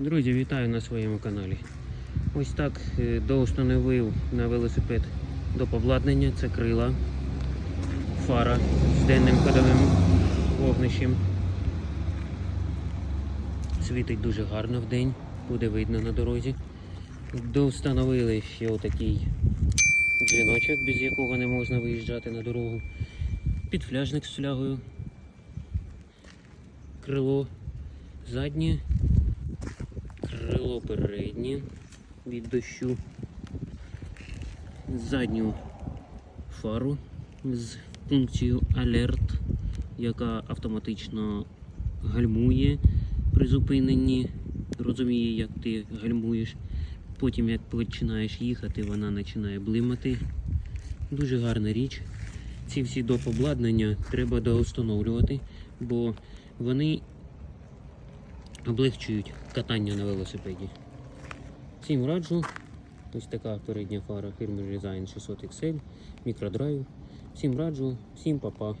Друзі, вітаю на своєму каналі. Ось так е, доустановив на велосипед доп. обладнання. Це крила, фара з денним ходовим вогнищем. Світить дуже гарно в день, буде видно на дорозі. Доустановили ще отакий дзвіночок, без якого не можна виїжджати на дорогу. Підфляжник з флягою. Крило заднє крило переднє від дощу, задню фару з функцією Alert, яка автоматично гальмує при зупиненні, розуміє, як ти гальмуєш. Потім, як починаєш їхати, вона починає блимати. Дуже гарна річ. Ці всі доп. обладнання треба доустановлювати, бо вони облегчують катання на велосипеді. Всім раджу. Ось така передня фара фірми Design 600 XL, мікродрайв. Всім раджу, всім па-па.